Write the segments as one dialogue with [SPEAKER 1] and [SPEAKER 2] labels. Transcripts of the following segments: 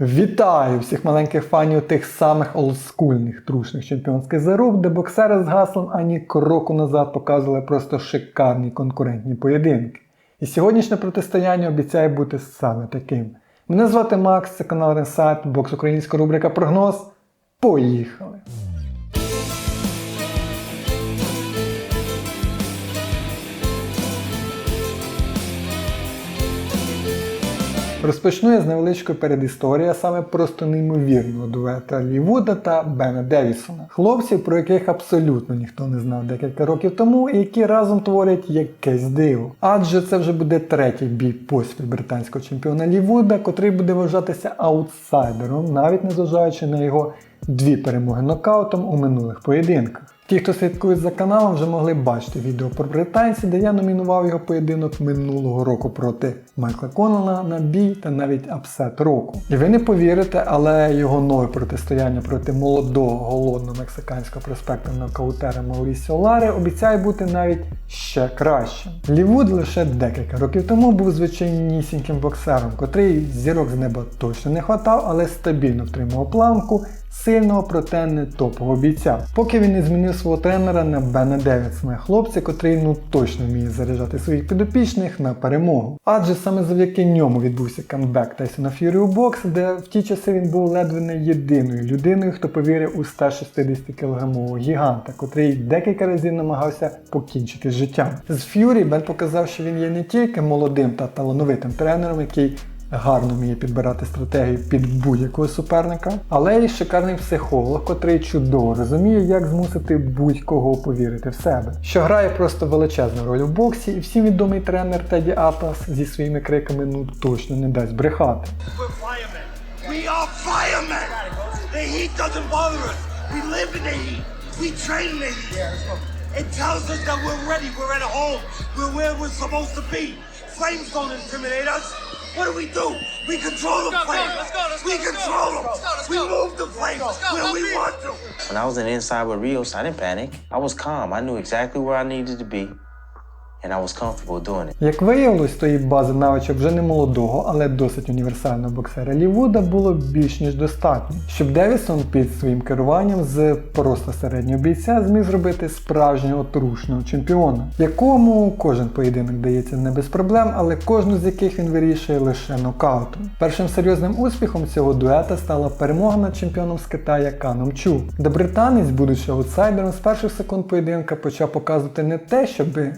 [SPEAKER 1] Вітаю всіх маленьких фанів тих самих олдскульних трушних чемпіонських заруб, де боксери з гаслом ані кроку назад показували просто шикарні конкурентні поєдинки. І сьогоднішнє протистояння обіцяє бути саме таким. Мене звати Макс, це канал Ренсайт, бокс українська рубрика Прогноз. Поїхали! Розпочну я з невеличкої передісторії, а саме просто неймовірного дуета Лівуда та Бена Девісона. Хлопців, про яких абсолютно ніхто не знав декілька років тому, і які разом творять якесь диво. Адже це вже буде третій бій поспіль британського чемпіона Лівуда, котрий буде вважатися аутсайдером, навіть незважаючи на його дві перемоги нокаутом у минулих поєдинках. Ті, хто слідкує за каналом, вже могли бачити відео про британців, де я номінував його поєдинок минулого року проти Майкла Коннелла на бій та навіть апсет року. І ви не повірите, але його нове протистояння проти молодого голодного мексиканського проспекту нокаутера Маурісіо Лари обіцяє бути навіть ще кращим. Лівуд лише декілька років тому був звичайнісіньким боксером, котрий зірок з неба точно не хватав, але стабільно втримував планку сильного, проте не топового бійця. Поки він не змінив свого тренера на Бена Девідсона, хлопця, котрий ну точно вміє заряджати своїх підопічних на перемогу. Адже саме завдяки ньому відбувся камбек Тайсона Ф'юрі у бокс, де в ті часи він був ледве не єдиною людиною, хто повірив у 160 кілограмового гіганта, котрий декілька разів намагався покінчити з життям. З Ф'юрі Бен показав, що він є не тільки молодим та талановитим тренером, який гарно вміє підбирати стратегію під будь-якого суперника, але й шикарний психолог, котрий чудово розуміє, як змусити будь-кого повірити в себе, що грає просто величезну роль у боксі, і всім відомий тренер Теді Атас зі своїми криками ну точно не дасть брехати.
[SPEAKER 2] We are firemen. The heat doesn't bother us. We live in the heat. We train in the heat. It tells us that we're ready. We're at home. We're where we're supposed to be. Flames don't intimidate us. What do we do? We control the
[SPEAKER 3] Let's
[SPEAKER 2] flames.
[SPEAKER 3] let's go, let's go,
[SPEAKER 2] we control them.
[SPEAKER 3] Let's go, let's
[SPEAKER 2] we move the flames where we want to.
[SPEAKER 4] When I was in the inside with Rios, I didn't panic. I was calm. I knew exactly where I needed to be, and I was comfortable doing it.
[SPEAKER 1] Як виявилось, тої бази навичок вже не молодого, але досить універсального боксера Лівуда було більш ніж достатньо, щоб Девісон під своїм керуванням з просто середнього бійця зміг зробити справжнього трушного чемпіона, якому кожен поєдинок дається не без проблем, але кожну з яких він вирішує лише нокаутом. Першим серйозним успіхом цього дуета стала перемога над чемпіоном з Китая Каном Чу, де британець, будучи аутсайдером, з перших секунд поєдинка почав показувати не те, щоби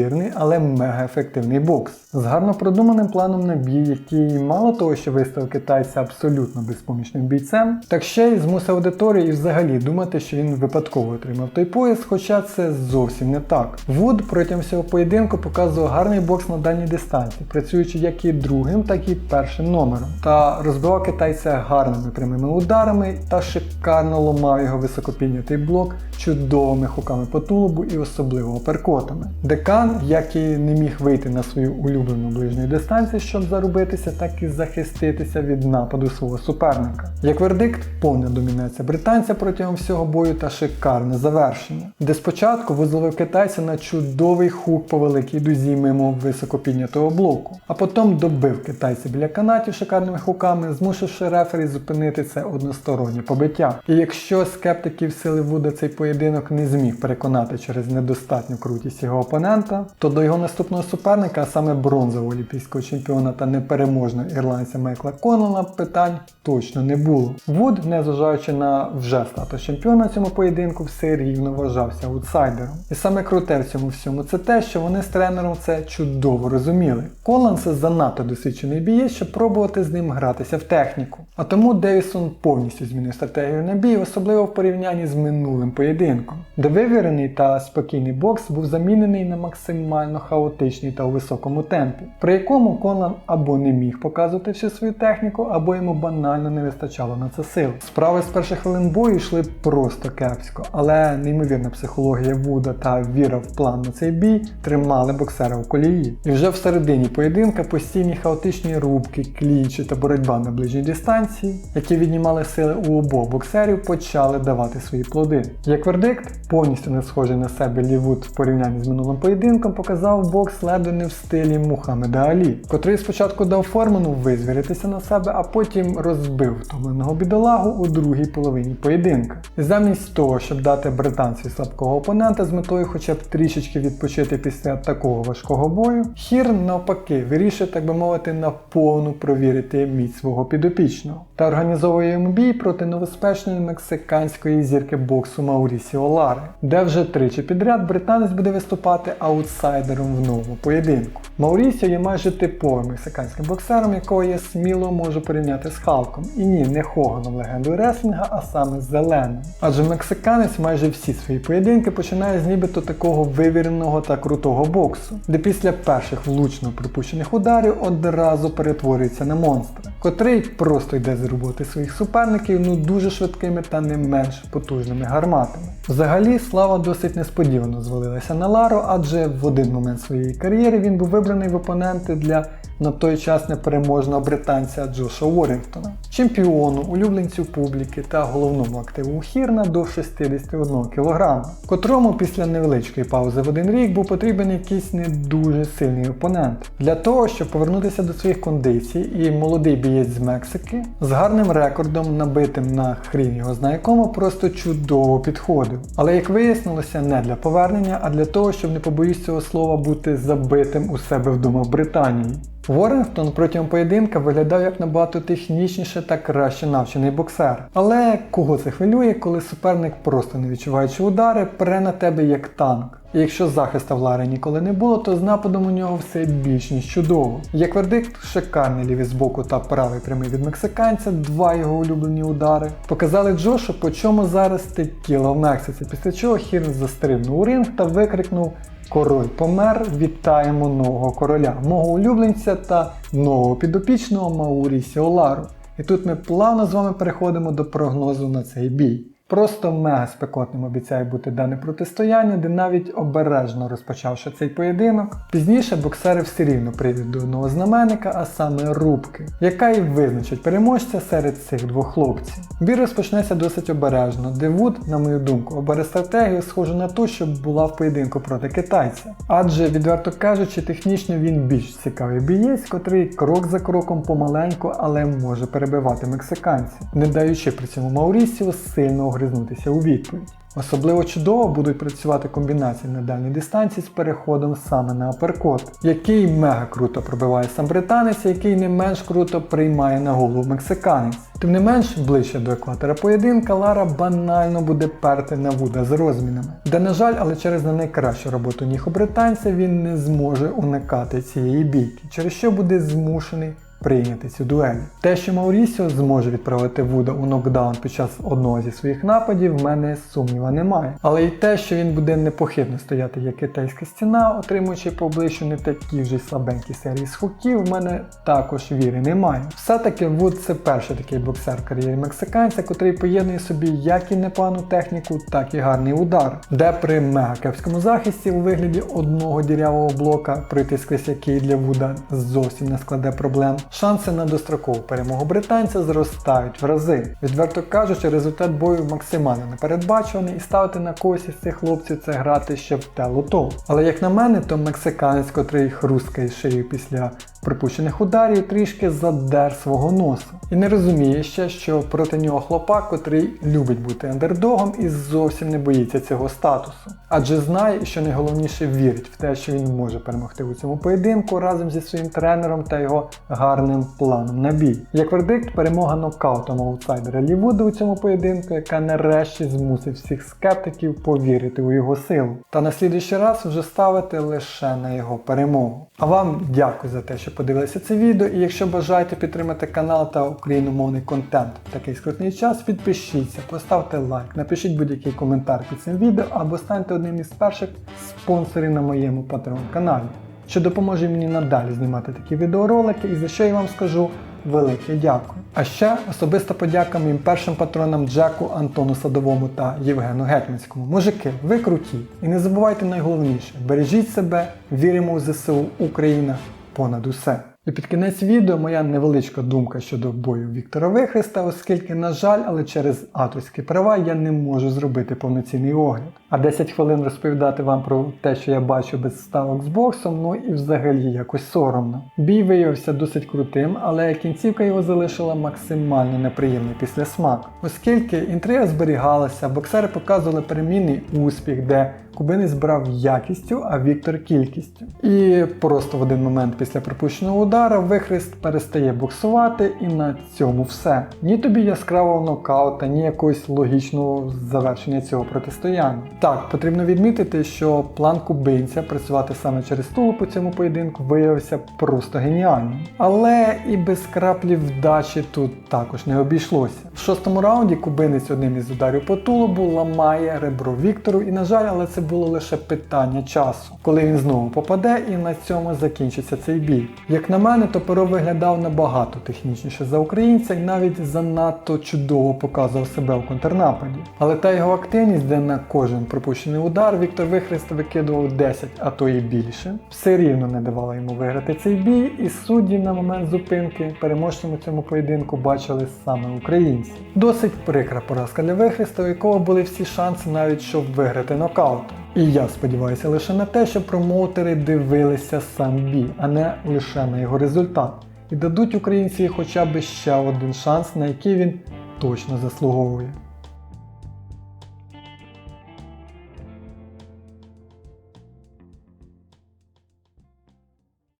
[SPEAKER 1] неймовірний, але мега ефективний бокс. З гарно продуманим планом на бій, який мало того, що виставив китайця абсолютно безпомічним бійцем, так ще й змусив аудиторію і взагалі думати, що він випадково отримав той пояс, хоча це зовсім не так. Вуд протягом всього поєдинку показував гарний бокс на дальній дистанції, працюючи як і другим, так і першим номером, та розбивав китайця гарними прямими ударами та шикарно ломав його високопіднятий блок чудовими хуками по тулубу і особливо оперкотами. Декан, як і не міг вийти на свою улюблену ближню дистанцію, щоб заробитися, так і захиститися від нападу свого суперника. Як вердикт, повна домінація британця протягом всього бою та шикарне завершення, де спочатку визловив китайця на чудовий хук по великій дузі мимо високопіднятого блоку, а потім добив китайця біля канатів шикарними хуками, змусивши рефері зупинити це одностороннє побиття. І якщо скептиків сили Вуда цей поєдинок не зміг переконати через недостатню крутість його опонента, то до його наступного суперника, саме бронзового олімпійського чемпіона та непереможного ірландця Майкла Коннелла, питань точно не було. Вуд, незважаючи на вже статус чемпіона в цьому поєдинку, все рівно вважався аутсайдером. І саме круте в цьому всьому це те, що вони з тренером це чудово розуміли. Колан це занадто досвідчений бієць, щоб пробувати з ним гратися в техніку. А тому Девісон повністю змінив стратегію на бій, особливо в порівнянні з минулим поєдинком, де вивірений та спокійний бокс був замінений на максимально хаотичний та у високому темпі, при якому Конан або не міг показувати всю свою техніку, або йому банально не вистачало на це сил. Справи з перших хвилин бою йшли просто кепсько, але неймовірна психологія Вуда та віра в план на цей бій тримали боксера у колії. І вже в середині поєдинка постійні хаотичні рубки, клічі та боротьба на ближній дистанції, які віднімали сили у обох боксерів, почали давати свої плоди. Як вердикт, повністю не схожий на себе Лівуд в порівнянні з минулим поєдинком, поєдинком показав бокс ледве не в стилі Мухаммеда Алі, котрий спочатку дав Форману визвіритися на себе, а потім розбив втомленого бідолагу у другій половині поєдинка. Замість того, щоб дати британцеві слабкого опонента з метою хоча б трішечки відпочити після такого важкого бою, Хір навпаки вирішує, так би мовити, наповну провірити міць свого підопічного та організовує йому бій проти новоспечної мексиканської зірки боксу Маурісіо Лари, де вже тричі підряд британець буде виступати аутсайдером в новому поєдинку. Маурісіо є майже типовим мексиканським боксером, якого я сміло можу порівняти з Халком. І ні, не Хоганом легендою реслінга, а саме Зеленим. Адже мексиканець майже всі свої поєдинки починає з нібито такого вивіреного та крутого боксу, де після перших влучно пропущених ударів одразу перетворюється на монстра, котрий просто йде з роботи своїх суперників ну дуже швидкими та не менш потужними гарматами. Взагалі, слава досить несподівано звалилася на Лару, адже в один момент своєї кар'єри він був вибраний в опоненти для на той час непереможного британця Джоша Уоррінгтона, чемпіону, улюбленцю публіки та головному активу Хірна до 61 кг, котрому після невеличкої паузи в один рік був потрібен якийсь не дуже сильний опонент. Для того, щоб повернутися до своїх кондицій, і молодий бієць з Мексики з гарним рекордом, набитим на хрін його знає просто чудово підходив. Але як вияснилося, не для повернення, а для того, щоб не побоюсь цього слова бути забитим у себе вдома в Британії. Ворінгтон протягом поєдинка виглядав як набагато технічніше та краще навчений боксер. Але кого це хвилює, коли суперник просто не відчуваючи удари, пере на тебе як танк. І якщо захиста в Лари ніколи не було, то з нападом у нього все більш ніж чудово. Як вердикт, шикарний лівий з боку та правий прямий від мексиканця, два його улюблені удари. Показали Джошу, по чому зараз текіла в Мексиці, після чого Хірн застрибнув у ринг та викрикнув Король помер, вітаємо нового короля, мого улюбленця та нового підопічного Маурі Сіолару. І тут ми плавно з вами переходимо до прогнозу на цей бій. Просто мега спекотним обіцяє бути дане протистояння, де навіть обережно розпочавши цей поєдинок, пізніше боксери все рівно прийдуть до одного знаменника, а саме рубки, яка і визначить переможця серед цих двох хлопців. Бій розпочнеться досить обережно, де Вуд, на мою думку, обере стратегію, схожу на ту, що була в поєдинку проти китайця. Адже, відверто кажучи, технічно він більш цікавий бієць, котрий крок за кроком помаленьку, але може перебивати мексиканців, не даючи при цьому Маурісіо сильно огризнутися у відповідь. Особливо чудово будуть працювати комбінації на дальній дистанції з переходом саме на аперкот, який мега круто пробиває сам британець, який не менш круто приймає на голову мексиканець. Тим не менш, ближче до екватора поєдинка Лара банально буде перти на Вуда з розмінами, де, на жаль, але через не найкращу роботу ніг у британця він не зможе уникати цієї бійки, через що буде змушений прийняти цю дуель. Те, що Маурісіо зможе відправити Вуда у нокдаун під час одного зі своїх нападів, в мене сумніва немає. Але й те, що він буде непохитно стояти як китайська стіна, отримуючи по обличчю не такі вже слабенькі серії схоків, в мене також віри немає. Все-таки Вуд це перший такий боксер в кар'єрі мексиканця, котрий поєднує собі як і непогану техніку, так і гарний удар, де при мега кепському захисті у вигляді одного дірявого блока пройти який для Вуда зовсім не складе проблем. Шанси на дострокову перемогу британця зростають в рази. Відверто кажучи, результат бою максимально непередбачуваний і ставити на когось із цих хлопців це грати ще в те то. Але як на мене, то мексиканець, котрий хрускає шию після припущених ударів, трішки задер свого носу. І не розуміє ще, що проти нього хлопак, котрий любить бути андердогом і зовсім не боїться цього статусу. Адже знає, що найголовніше вірить в те, що він може перемогти у цьому поєдинку разом зі своїм тренером та його гарним планом на бій. Як вердикт, перемога нокаутом аутсайдера Лівуда у цьому поєдинку, яка нарешті змусить всіх скептиків повірити у його силу. Та на слідуючий раз вже ставити лише на його перемогу. А вам дякую за те, що подивилися це відео. І якщо бажаєте підтримати канал та україномовний контент в такий скрутний час, підпишіться, поставте лайк, напишіть будь-який коментар під цим відео або станьте одним із перших спонсорів на моєму Patreon каналі, що допоможе мені надалі знімати такі відеоролики і за що я вам скажу велике дякую. А ще особиста подяка моїм першим патронам Джеку, Антону Садовому та Євгену Гетьманському. Мужики, ви круті! І не забувайте найголовніше: бережіть себе, віримо у ЗСУ Україна ponad vse. І під кінець відео моя невеличка думка щодо бою Віктора Вихреста, оскільки, на жаль, але через авторські права я не можу зробити повноцінний огляд. А 10 хвилин розповідати вам про те, що я бачу без вставок з боксом, ну і взагалі якось соромно. Бій виявився досить крутим, але кінцівка його залишила максимально неприємний післясмак, оскільки інтрига зберігалася, боксери показували перемінний успіх, де кубинець брав якістю, а Віктор кількістю. І просто в один момент після пропущеного удара Вихрест перестає боксувати, і на цьому все. Ні тобі яскравого нокаута, ні якогось логічного завершення цього протистояння. Так, потрібно відмітити, що план кубинця працювати саме через тулу по цьому поєдинку виявився просто геніальним. Але і без краплі вдачі тут також не обійшлося. В шостому раунді кубинець одним із ударів по тулубу ламає ребро Віктору, і на жаль, але це було лише питання часу, коли він знову попаде, і на цьому закінчиться цей бій. Як на мене, то виглядав набагато технічніше за українця і навіть занадто чудово показував себе в контрнападі. Але та його активність, де на кожен пропущений удар Віктор Вихрест викидував 10, а то і більше, все рівно не давала йому виграти цей бій, і судді на момент зупинки переможцем у цьому поєдинку бачили саме українці. Досить прикра поразка для Вихреста, у якого були всі шанси навіть щоб виграти нокаутом. І я сподіваюся лише на те, що промоутери дивилися сам бій, а не лише на його результат. І дадуть українці хоча б ще один шанс, на який він точно заслуговує.